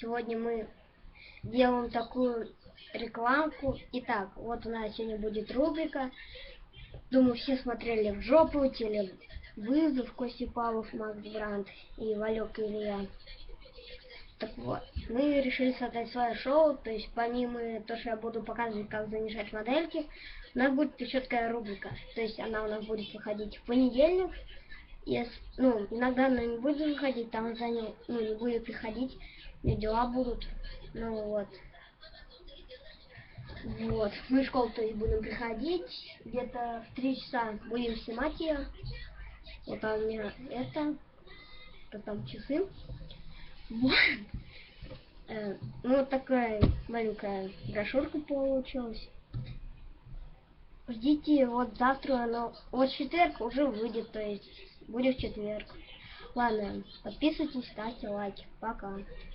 Сегодня мы делаем такую рекламку. Итак, вот у нас сегодня будет рубрика. Думаю, все смотрели в жопу, теле вызов Кости Павлов, Макс Брандт и Валек Илья. Так вот, мы решили создать свое шоу, то есть помимо того, что я буду показывать, как занижать модельки, у нас будет еще такая рубрика. То есть она у нас будет выходить в понедельник. Если, ну, иногда она не будет выходить, там за ним, ну, не будет приходить, меня дела будут. Ну вот. Вот. Мы в школу, то есть, будем приходить. Где-то в три часа будем снимать ее. Вот у меня это. Это там часы. Вот. Э, ну, вот такая маленькая брошюрка получилась. Ждите, вот завтра оно, вот четверг уже выйдет, то есть будет в четверг. Ладно, подписывайтесь, ставьте лайки. Пока.